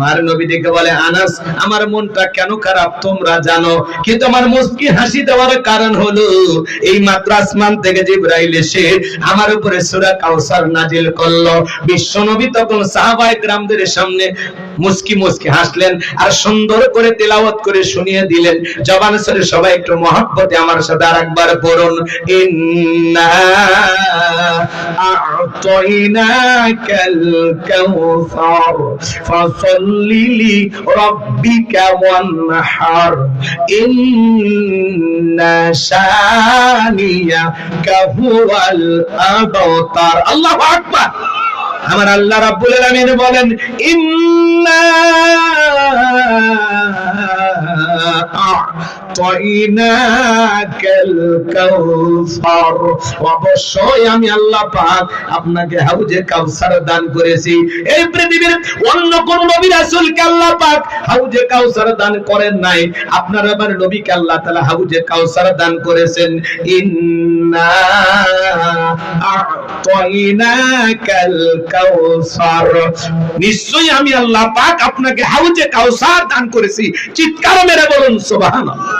আমার নবী দেখে বলে, আনাস, আমার মনটা কেন খারাপ তোমরা জানো? কিন্তু আমার মুস্কি হাসি দেওয়ার কারণ হলো, এই মাত্র আসমান থেকে জিব্রাইল এসে আমার উপরে সূরা কাউসার নাজিল করল। বিশ্ব নবী তখন সাহাবায়ে গ্রামদের সামনে মুস্কি মুস্কি হাসলেন আর সুন্দর করে তেলাওয়াত করে শুনিয়ে দিলেন। জবান সরে সবাই একটু মহব্বতে আমার সাথে আরেকবার পড়ুন। ইন্না আ'তাইনাকাল কাউসার ফাসাল্লি লিরাব্বিকা ওয়ানহার। ইন্না শানিয়াকা হুয়াল আবতার। আল্লাহু আকবার। আমার আল্লাহ রাব্বুল আলামিন বলেন, ইন্না অবশ্যই আমি আল্লাহ পাক আপনাকে হাউজে কাউসার দান করেছি। এই পৃথিবীর অন্য কোন আল্লাহ পাক হাউজে কাউসার দান করেন নাই। আপনার আল্লাহ হাউজে কাউসার দান করেছেন। নিশ্চয়ই আমি আল্লাহ পাক আপনাকে হাউজে কাউসার দান করেছি। চিৎকার মেরে বলুন, সুবহানাল্লাহ।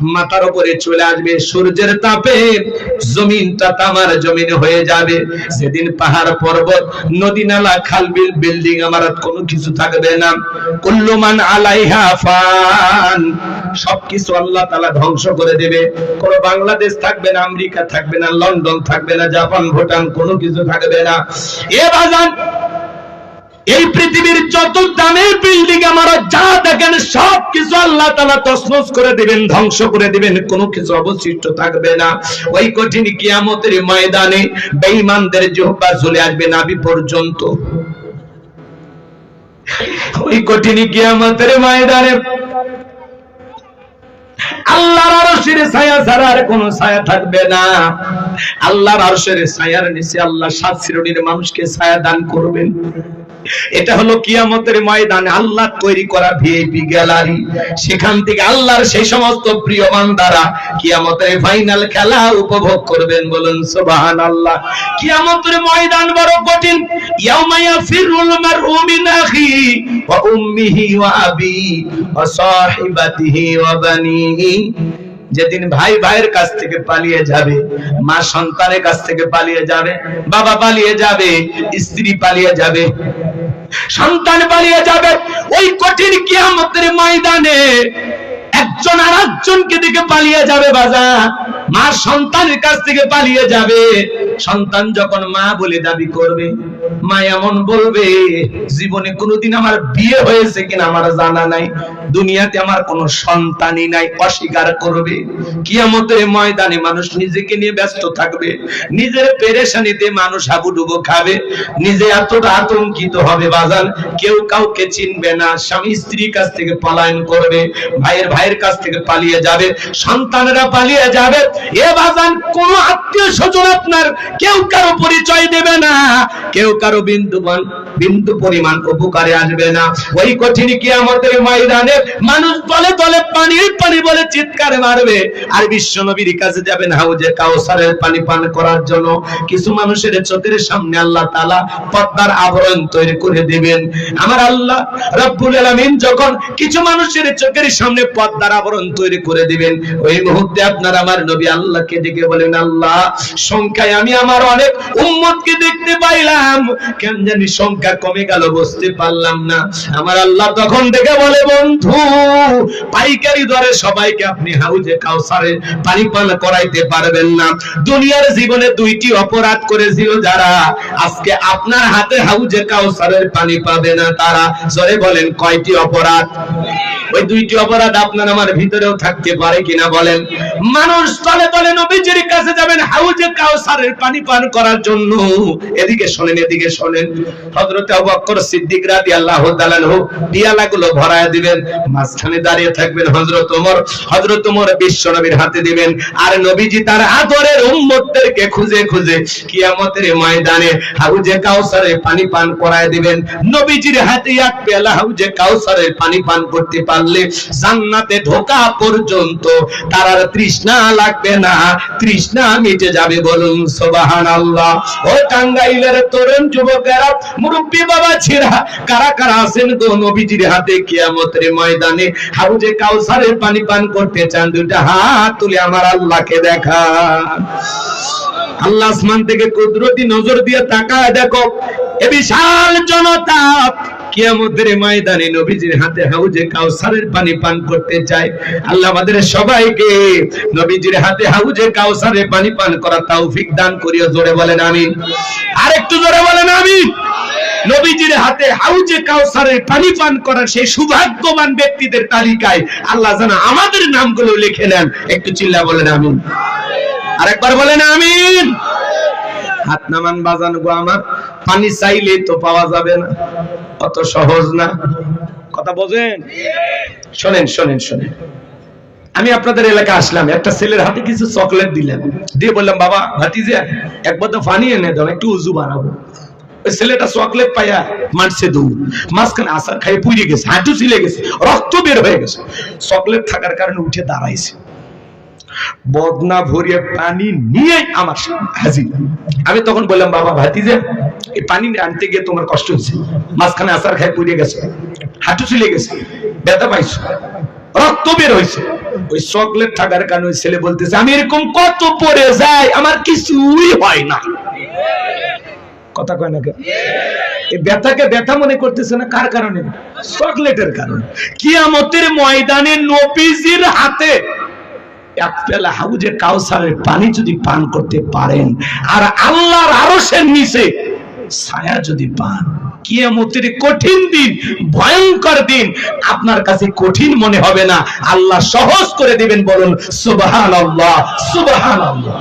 মাথার উপরে চলে আসবে, সূর্যের তাপে জমিনটা তামার জমিন হয়ে যাবে। সেদিন পাহাড় পর্বত, নদী নালা, খাল বিল, বিল্ডিং আমার কোনো কিছু থাকবে না। কুল্লুমান আলাইহা ফান। সবকিছু আল্লাহ তাআলা ধ্বংস করে দেবে। কোনো বাংলাদেশ থাকবে না, আমেরিকা থাকবে না, লন্ডন থাকবে না, জাপান, ভুটান কোনো কিছু থাকবে না। এ বাজান এই পৃথিবীর যত দামের বিল্ডিং আমার যা দেখেন সব কিছু আল্লাহ তালা তসনস করে দিবেন, ধ্বংস করে দিবেন, কোনো কিছু অবশিষ্ট থাকবে না। ওই কঠিন কিয়ামতের ময়দানে বেঈমানদের জিহ্বা চলে আসবে নাবি পর্যন্ত। ওই কঠিন কিয়ামতের ময়দানে আল্লাহর আরশের ছায়া ছাড়া আর কোনো ছায়া থাকবে না। আল্লাহর আরশের ছায়ার নিচে আল্লাহ সাত শ্রেণির মানুষকে ছায়া দান করবেন। এটা হলো কিয়ামতের ময়দানে আল্লাহ তৈরি করা ভিআইপি গ্যালারি। সেখান থেকে আল্লাহর সেই সমস্ত প্রিয় বান্দারা কিয়ামতের ফাইনাল খেলা উপভোগ করবেন বলুন সুবহানাল্লাহ। কিয়ামতের ময়দান বড় কঠিন। ইয়াউমা ইয়াফিরুল মারউ মিন আখি ওয়া উম্মিহি ওয়া আবি ওয়া সাহিবাতিহি ওয়া বানিহি। যেদিন ভাই ভাইয়ের কাছ থেকে পালিয়ে যাবে, মা সন্তানের কাছ থেকে পালিয়ে যাবে, বাবা পালিয়ে যাবে, স্ত্রী পালিয়ে যাবে, সন্তান পালিয়ে যাবে, ওই কঠিন কিয়ামতের ময়দানে একজন আর একজনকে দিকে পালিয়ে যাবে বাজা মা সন্তানের কাছ থেকে পালিয়ে যাবে। সন্তান যখন মা বলে দাবি করবে, মা এমন বলবে, জীবনে কোনোদিন আমার বিয়ে হয়েছে কিনা আমার জানা নাই। দুনিয়াতে আমার কোনো সন্তানই নাই। অস্বীকার করবে। কিয়ামতের ময়দানে মানুষ নিজেকে নিয়ে ব্যস্ত থাকবে। নিজের পেরেশানিতে মানুষ হাবুডুবু খাবে। নিজে এতটা আতঙ্কিত হবে বাজান, কেউ কাউকে চিনবে না। স্বামী স্ত্রীর কাছ থেকে পলায়ন করবে, ভাইয়ের ভাইয়ের কাছ থেকে পালিয়ে যাবে। সন্তানেরা পালিয়ে যাবে কোন আত্মীয় স্বজন আপনার কেউ কারও পরিচয় দেবে না। কেউ কারও বিন্দু পরিমাণ উপকারে আসবে না। ওই কঠিন কিয়ামতের ময়দানে মানুষ তলে তলে পানি বলে চিৎকার মারবে। আর বিশ্ব নবীর কাছে কাউসারের পানি পান করার জন্য। কিছু মানুষের চোখের সামনে আল্লাহ তাআলা পদ্মার আবরণ তৈরি করে দিবেন। আমার আল্লাহ রব্বুল আলামিন যখন কিছু মানুষের চোখের সামনে পদ্মার আবরণ তৈরি করে দিবেন, ওই মুহূর্তে আপনার আমার নবী আল্লাহকে ডেকে বলেন, আল্লাহ, সংখ্যায় আমি আমার অনেক উম্মতকে দেখতে পাইলাম। কেন জানি সংখ্যা কমে গেল, বুঝতে পারলাম না। আমার আল্লাহ তখন ডেকে বলে, বন্ধু, পাইকারি দরে সবাইকে আপনি হাউজে কাউসারে পানি পান করাইতে পারবেন না। দুনিয়ার জীবনে দুইটি অপরাধ করেছিল যারা। আজকে আপনার হাতে হাউজে কাউসারের পানি পাবে না তারা। জোরে বলেন, কয়টি অপরাধ? ওই দুইটি অপরাধ আপনার আমার ভিতরেও থাকতে পারে কিনা বলেন। মানুষ তলে তলে নবীজির কাছে যাবেন হাউজে কাউসারের পানি পান করার জন্য। এদিকে শোনেন এদিকে শোনেন। হযরত আবু বকর সিদ্দিক রাদিয়াল্লাহু তাআলা পিয়ালাগুলো ভরায় দিবেন, মাঝখানে দাঁড়িয়ে থাকবেন হযরত ওমর। হযরত ওমর বিশ্ব নবীর হাতে দিবেন। আর নবীজি তার আদরের উম্মতদেরকে খুঁজে খুঁজে কিয়ামতের ময়দানে হাউজে কাউসারে পানি পান করায় দিবেন। নবীজির হাতে এক পেয়ালা হাউজে কাউসারের পানি পান করতে পারলে জান্নাতে ঢোকা পর্যন্ত তার আর তৃষ্ণা লাগবে না। তৃষ্ণা মিটে যাবে বলুন, সুবহানাল্লাহ। ও টাঙ্গাইলের তরুণ যুবকেরা, মুরব্বী বাবা ছিরা কারা কারা আছেন গো নবীজির হাতে কিয়ামতের ময়দানে? হাউজে কাউসারের পানি পান করতে চান, দুইটা হাত তুলে আমার আল্লাহকে দেখা আল্লাহ আসমান থেকে কুদরতি নজর দিয়ে তাকায় দেখো, এ বিশাল জনতা কিয়ামতের ময়দানে নবীজির হাতে হাউজে কাউসারের পানি পান করতে চায়। আল্লাহ আমাদের সবাইকে নবীজির হাতে হাউজে কাউসারের পানি পান করা তৌফিক দান করিও, জোরে বলেন আমিন। আরেকটু জোরে বলেন আমিন। নবীজির হাতে হাউজে কাউসারের পানি পান করার সেই সৌভাগ্যবান ব্যক্তিদের তালিকায় আল্লাহ জানা আমাদের নামগুলো লিখে নেন। একটু চিল্লা বলেন আমিন। আরেকবার বলেন আমিন। হাত নামান বাজান গো আমার, পানি চাইলে তো পাওয়া যাবে না। অত সহজ না। কথা বোঝেন? শোনেন শোনেন শোনেন। আমি আপনাদের এলাকায় আসলাম একটা ছেলের হাতে কিছু চকলেট দিলাম। দিয়ে বললাম বাবা ভাতিজা এক বোতল পানি এনে দাও একটু উজু বানাবো। ওই ছেলেটা চকলেট পাইয়া মারছে দৌড়। মাঝখানে আসার খাই পুড়ে গেছে হাঁটু ছিলে গেছে রক্ত বের হয়ে গেছে। চকলেট থাকার কারণে উঠে দাঁড়াইছে। বদনা ভরিয়ে পানি নিয়ে আমার হাজির। আমি তখন বললাম, বাবা, ভাতিজা, এই পানি আনতে গিয়ে তোমার কষ্ট হয়েছে মাঝখানে আসার খাই পুড়ে গেছে, হাঁটু ছিলে গেছে, ব্যথা পাইছো, রক্ত বের হয়েছে। ওই চকলেট থাকার কারণে ওই ছেলে বলতেছে, আমি এরকম কত পড়ে যাই, আমার কিছুই হয় না। কথা কয় না কেন? এই ব্যথাকে ব্যথা মনে করতেছে না কার কারণে? চকলেটের কারণে। কিয়ামতের ময়দানে নবীজির হাতে এক পেলা হাউজে কাউসারের পানি যদি পান করতে পারেন, আর আল্লাহর নিচে ছায়া যদি পান, কিয়ামতের কঠিন দিন, ভয়ঙ্কর দিন, আপনার কাছে কঠিন মনে হবে না। আল্লাহ সহজ করে দিবেন বলুন, সুবহানাল্লাহ সুবহানাল্লাহ।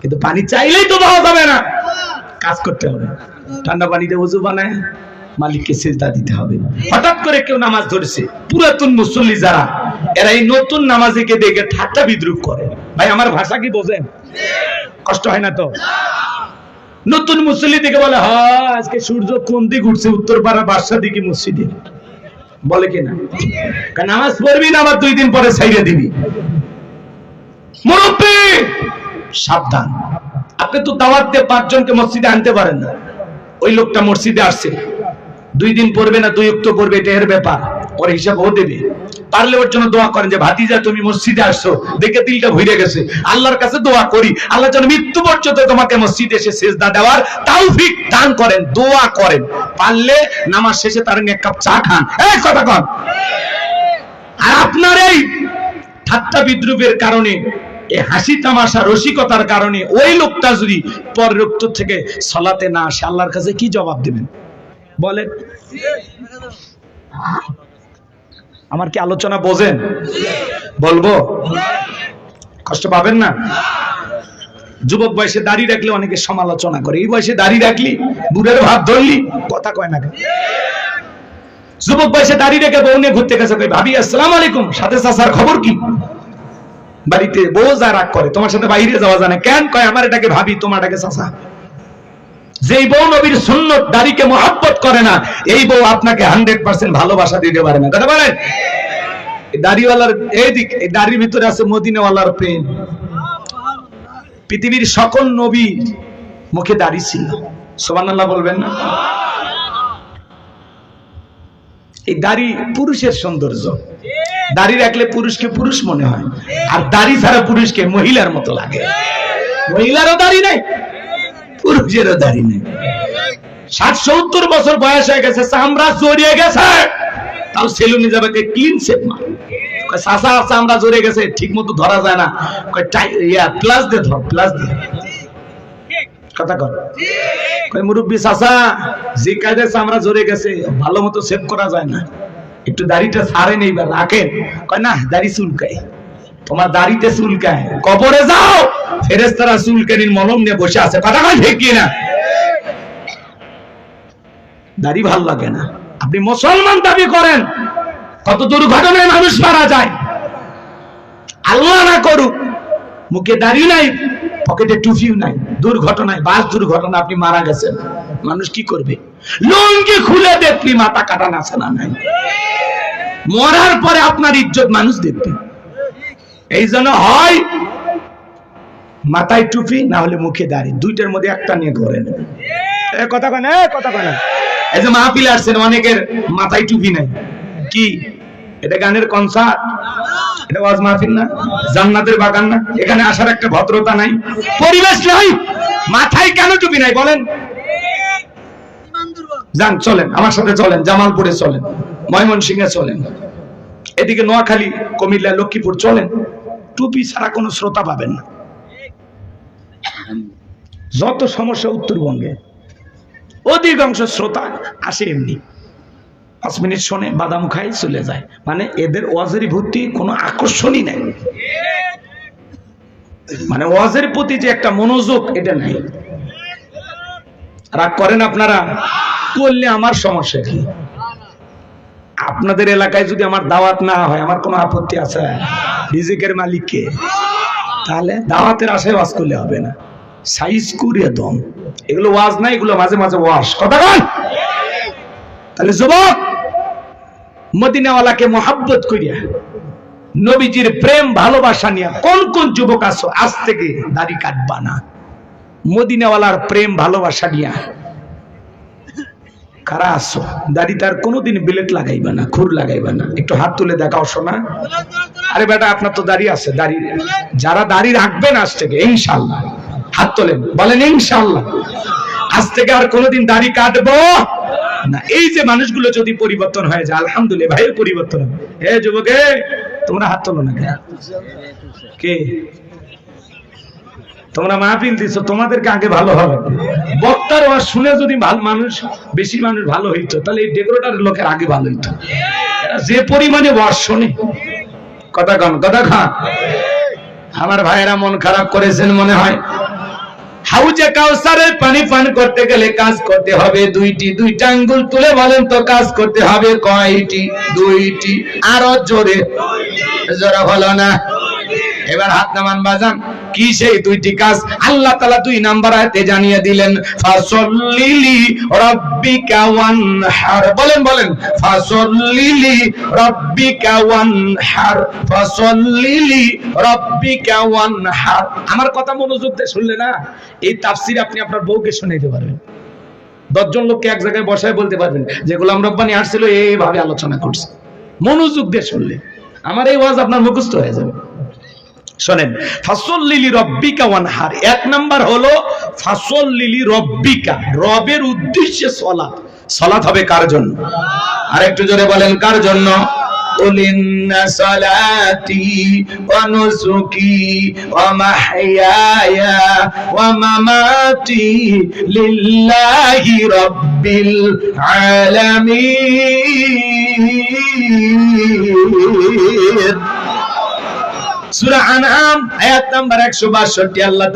কিন্তু পানি চাইলেই তো পাওয়া যাবে না। কাজ করতে হবে। ঠান্ডা পানিতে উজু বানায়। মালিককে সেজদা দিতে হবে। হঠাৎ করে কেউ নামাজ ধরেছে। পুরাতন মুসল্লি যারা, এরা এই নতুন নামাজিকে দেখে ঠাট্টা বিদ্রুপ করে। ভাই, আমার ভাষা কি বোঝেন? কষ্ট হয় না তো? নতুন মুসল্লি দেখে বলে হ্যাঁ আজকে সূর্য কোন দিক উঠছে? উত্তর পাড়া বাদশা দিকে মসজিদে। বলে কিনা কারণ নামাজ পড়বি না, আবার দুই দিন পরে ছাইড়ে দিবি। মুরব্বী, সাবধান। আপনি তো দাওয়াত দিয়ে পাঁচজনকে মসজিদে আনতে পারেন না। ওই লোকটা মসজিদে আসছে। দুই দিন পড়বে না, দুই উক্ত পড়বে, এটা এর ব্যাপার। ওর হিসাব ও দেবে। পারলে ওর জন্য দোয়া করেন যে, ভাতিজা, তুমি মসজিদে আসছো দেখে দিলটা ভুলে গেছে। আল্লাহর কাছে দোয়া করি। আল্লাহ যেন মৃত্যু পর্যন্ত তোমাকে মসজিদে এসে সেজদা দেওয়ার তাওফিক দান করেন, দোয়া করেন। পারলে নামাজ শেষে তার এক কাপ চা খান। এই কথা কন। আর আপনার এই ঠাট্টা বিদ্রুপের কারণে, এই হাসি তামাশা রসিকতার কারণে ওই লোকটা যদি উত্তর থেকে সলাতে না আসে, আল্লাহর কাছে কি জবাব দেবেন? বলেন। আমার কি আলোচনা বোঝেন? বলব? কষ্ট পাবেন না? যুবক বয়সে দাড়ি রাখলে অনেকে সমালোচনা করে। এই বয়সে দাড়ি রাখলি, বুড়ের ভাব ধরলি, কথা কয় না যুবক বয়সে দাড়ি রেখে বউ নিয়ে ঘুরতে গেছে ভাবি, আসসালাম আলাইকুম, সাথে চাচার খবর কি? বাড়িতে বউ যা রাগ করে, তোমার সাথে বাইরে যাওয়া জানে কেন? কয়, আমার এটাকে ভাবি, তোমার এটাকে চাচা। যেই বউ নবীর সুন্নত দাড়িকে মহাব্বত করে না, এই বউ আপনাকে হান্ড্রেড পার্সেন্ট ভালোবাসা দিতে পারে না। কথা বলেন? দাড়িওয়ালার এই দিক এই দাড়ির ভিতরে আছে মদিনাওয়ালার প্রেম। পৃথিবীর সকল নবী মুখে দাড়ি ছিল। সোবানাল্লাহ বলবেন না? এই দাড়ি পুরুষের সৌন্দর্য। দাড়ি রাখলে পুরুষকে পুরুষ মনে হয়, আর দাড়ি ছাড়া পুরুষকে মহিলার মতো লাগে। মহিলারও দাড়ি নাই। পুরুষেরও দাড়ি নেই। ষাট, সত্তর বছর বয়স হয়ে গেছে, চামড়া জড়িয়ে গেছে। তাও সেলুনে যাবে ক্লিন শেপ চাচা চামড়া জড়িয়ে গেছে ঠিক মতো ধরা যায় না। ইয়া, প্লাস ধর, প্লাস কথা কর মুরব্বী যে চামড়া জড়িয়ে গেছে, ভালো মতো সেভ করা যায় না। একটু দাড়িটা ছাড়েন এইবার রাখেন। কয়, না, দাড়ি চুলকায়। তোমার দাড়িতে চুলকায়। কবরে যাও! ফেরেস্তারা চুলকানির মলম নিয়ে বসে আছে। কথা কয় ঠিক কি না দাড়ি ভালো লাগে না। আপনি মুসলমান দাবি করেন কত দুর্ঘটনায় মানুষ মারা যায়? আল্লাহ না করুক, মুখে দাড়ি নাই, পকেটে টুফিও নাই। দুর্ঘটনায়, বাস দুর্ঘটনা আপনি মারা গেছেন। মানুষ কি করবে? লুঙ্গি খুলে দেখবি মাথা কাটান আছে না নাই? মরার পরে আপনার ইজ্জত মানুষ দেখবে। এই জন্য হয় মাথায় টুপি, না হলে মুখে দাড়ি। দুইটার মধ্যে একটা নিয়ে ঘরে নেবে। কথা কেন কথা এই যে মাহফিল আসছেন, অনেকের মাথায় টুপি নাই। কি? এটা গানের কনসার্ট এটা ওয়াজ মাহফিল না? জান্নাতের বাগান না? এখানে আসার একটা ভদ্রতা নাই। পরিবেশ নাই। মাথায় কেন টুপি নাই, বলেন? যান, চলেন, আমার সাথে চলেন, জামালপুরে চলেন, ময়মনসিংহে চলেন। এদিকে নোয়াখালী, কুমিল্লা, লক্ষ্মীপুর, চলেন। টুপি ছাড়া কোনো শ্রোতা পাবেন না। যত সমস্যা উত্তরবঙ্গে, অধিকাংশ শ্রোতা আসে এমনি। পাঁচ মিনিট শোনে বাদাম খাই চলে যায়। মানে এদের ওয়াজের ভর্তি কোনো আকর্ষণই নাই। মানে ওয়াজের প্রতি যে একটা মনোযোগ, এটা নাই। রাগ করেন আপনারা? করলে আমার সমস্যা কি? আপনাদের এলাকায় যদি আমার দাওয়াত না হয়, আমার কোনো আপত্তি আছে? রিজিকের মালিককে? তাহলে দাওয়াতের আশায় ওয়াজ করলে হবে না। সাইজ করিয়ে দম এগুলো ওয়াজ না, এগুলো মাঝে মাঝে ওয়াশ কথা কন। তাহলে যুবক, মদিনাওয়ালাকে মোহাব্বত করিয়া নবীজির প্রেম, ভালোবাসা নিয়ে কোন কোন যুবক আছো, আজ থেকে দাড়ি কাটবা না। মদিনাওয়ালার প্রেম, ভালোবাসা নিয়া কারা আছো দাড়ি তার কোনোদিন বিলেট লাগাইবা না, খুর লাগাইবা না। একটু হাত তুলে দেখাও শোনা আরে বেটা, আপনার তো দাড়ি আছে, দাড়ি যারা দাড়ি রাখবেন আজ থেকে ইনশাল্লাহ হাত তোলেন, বলেন ইনশাল্লাহ আজ থেকে আর কোনোদিন দাড়ি কাটবো না। এই যে মানুষগুলো যদি পরিবর্তন হয়ে যায়, আলহামদুলিল্লাহ, ভাইয়ের পরিবর্তন হবে। হে যুবকে, তোমরা হাত তোলো না কে? তোমরা মাহফিল দিছো, তোমাদেরকে আগে ভালো হবে। বক্তার ওয়াজ শুনে যদি ভালো মানুষ, বেশি মানুষ ভালো হইতো, তাহলে এই ডেকোরেটার লোকের আগে ভালো হইতো। যে পরিমাণে ওয়াজ শোনে। কথা কন, কথা খান আমার ভাইয়েরা মন খারাপ করেছেন মনে হয়। হাউজে কাউসারের পানি পান করতে গেলে কাজ করতে হবে দুইটি। দুইটা আঙ্গুল তুলে বলেন তো কাজ করতে হবে কয়টি? দুইটি। আরও জোরে। জোরে হলো না। এবার হাত নামান বাজান। কি সেই দুইটি কাজ? আল্লাহ তাআলা দুই নাম্বার আয়াতে জানিয়ে দিলেন, ফাসল্লিলি রাব্বিকা ওয়ানহার। বলেন বলেন, ফাসল্লিলি রাব্বিকা ওয়ানহার। ফাসল্লিলি রাব্বিকা ওয়ানহার। আমার কথা মনোযোগ দিয়ে শুনলে না, এই তাফসীর আপনি আপনার বউকে শোনাইতে পারবেন। দশজন লোককে এক জায়গায় বসায় বলতে পারবেন যে, গোলাম রব্বানি আসছিল, এইভাবে আলোচনা করছে। মনোযোগ দিয়ে শুনলে, আমার এই ওয়াজ আপনার মুখস্থ হয়ে যাবে। শোনেন ফাসল লিলি রব্বিকা ওয়ানহার এক নাম্বার হলো ফাসল লিলি রব্বিকা রবের উদ্দেশ্যে সলাৎ সলাৎ হবে কার জন্য আর একটু জোরে বলেন কার জন্য قل إن صلاتي ونسكي ومحياي ومماتي لله رب العالمين সূরা আনআম, আয়াত নাম্বার 162 আল্লাহ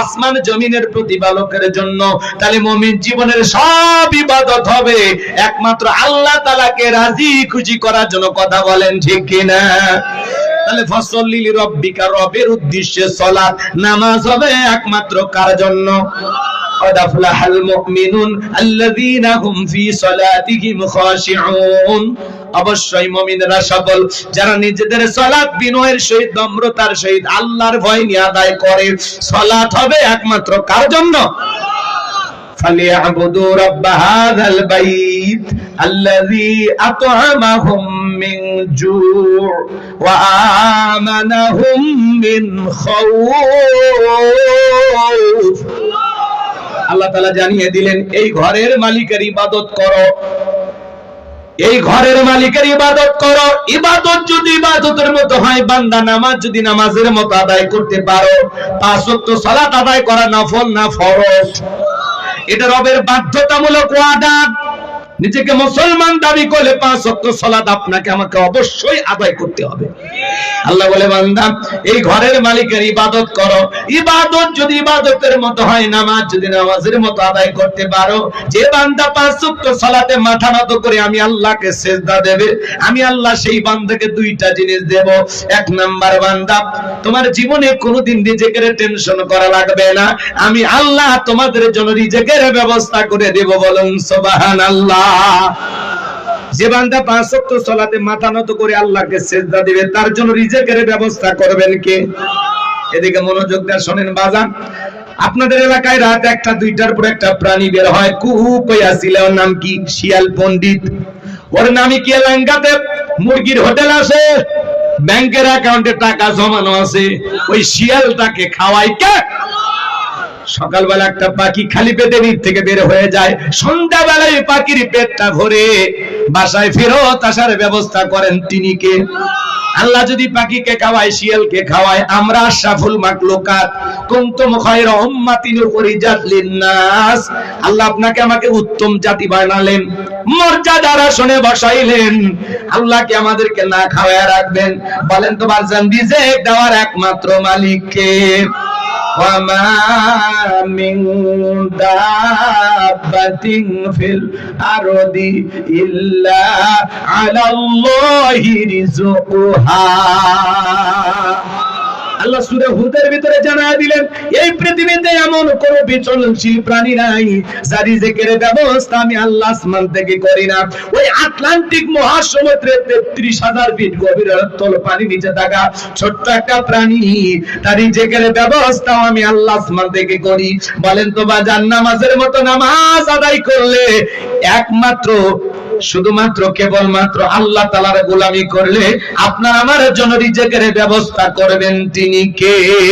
আসমান জমিনের প্রতিপালকের জন্য, তাহলে জীবনের সব ইবাদত হবে। একমাত্র আল্লাহ তাআলাকে রাজি খুশি করার জন্য কথা বলেন, ঠিক কিনা? তাহলে ফসল লিলি রব্বিকা, রবের উদ্দেশ্যে সলাৎ, নামাজ হবে একমাত্র কার জন্য? قد أفلح المؤمنون الذين هم في صلاتهم خاشعون অবশ্যই মুমিনরা সফল যারা নিজেদের সালাত বিনয়ের সহিত নম্রতার সহিত আল্লাহর ভয় নিয়ে আদায় করে সালাত হবে একমাত্র কার জন্য فليعبدوا رب هذا البيت الذي أطعمهم من جوع وآمنهم من خوف আল্লাহ তালা জানিয়ে দিলেন, এই ঘরের মালিকের ইবাদত করো। এই ঘরের মালিকের ইবাদত করো। ইবাদত যদি ইবাদতের মতো হয়, বান্দা নামাজ যদি নামাজের মতো আদায় করতে পারো পাঁচ ওয়াক্ত সালাত আদায় করা নফল না ফরজ? এটা রবের বাধ্যতামূলক ওয়াদা। নিজেকে মুসলমান দাবি করলে পাঁচ ওয়াক্ত সালাত আপনাকে, আমাকে অবশ্যই আদায় করতে হবে। আল্লাহ বলে, বান্দা, এই ঘরের মালিকের ইবাদত করো। ইবাদত যদি ইবাদতের মতো হয়, নামাজ যদি নামাজের মতো আদায় করতে পারো, যে বান্দা পাঁচ ওয়াক্ত সালাতে মাথা নত করে আমি আল্লাহকে সেজদা দেবে, আমি আল্লাহ সেই বান্দাকে দুইটা জিনিস দেব। এক নাম্বার বান্দা, তোমার জীবনে কোনোদিন নিজেকে টেনশন করা লাগবে না। আমি আল্লাহ তোমাদের জন্য রিজেকের ব্যবস্থা করে দেব বলুন, সুবহানাল্লাহ। যে বান্দা পাঁচ ওয়াক্ত সালাতে মাথা নত করে আল্লাহকে সেজদা দিবে, তার জন্য রিজেকের ব্যবস্থা করবেন কে? এদিকে মনোযোগ দিয়ে শোনেন বাজান। আপনাদের এলাকায় রাত একটা, দুইটার পর একটা প্রাণী বের হয়। কুহু কইয়াছিল ওর নাম কি? শিয়াল পণ্ডিত। ওর নামই কি এলাকাতে মুরগির হোটেল আছে। ব্যাংকের অ্যাকাউন্টে টাকা জমানো আছে। ওই শিয়ালটাকে খাওয়াই কে? সকালবেলা একটা পাখি খালি পেটে নিচ থেকে বের হয়ে যায়। সন্ধ্যাবেলায় পাখির পেটটা ভরে বাসায় ফেরত আসার ব্যবস্থা করেন তিনি কে? আল্লাহ যদি পাখিকে খাওয়ায়, শিয়ালকে খাওয়ায়, আমরা সাফুল মাকলুকাত কুনতুম খায়রা উম্মাতিন উখরিজাত লিন্নাস। আল্লাহ আপনাকে আমাকে উত্তম জাতি বানালেন, মর্যাদার আসনে বসাইলেন। আল্লাহকে আমাদেরকে না খাওয়ায় রাখবেন? বলেন তো বারজান, রিজেক দেওয়ার একমাত্র মালিক কে وما من دابة في الأرض إلا على الله رزقها আল্লাহ সূরা হুদের ভিতরে জানায় দিলেন, এই পৃথিবীতে এমন কোন বিচলনশীল প্রাণী নাই যার রিজিকের ব্যবস্থা আমি আল্লাহ আসমান থেকে করি না। ওই আটলান্টিক মহাসমুদ্রে 33000 ফিট গভীর তল পানি নিচে থাকা ছোট্ট একটা প্রাণী তার রিজিকের ব্যবস্থা আমি আল্লাহ আসমান থেকে করি। বলেন তো বাজান নামাজের মতো নামাজ আদায় করলে একমাত্র শুধুমাত্র কেবলমাত্র আল্লাহ তালার গোলামি করলে আপনার আমার জন্য রিজেকের ব্যবস্থা করবেন তিনি কে?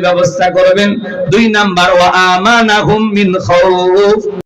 ব্যবস্থা করবেন, দুই নাম্বার, ওয়া আমানাহুম মিন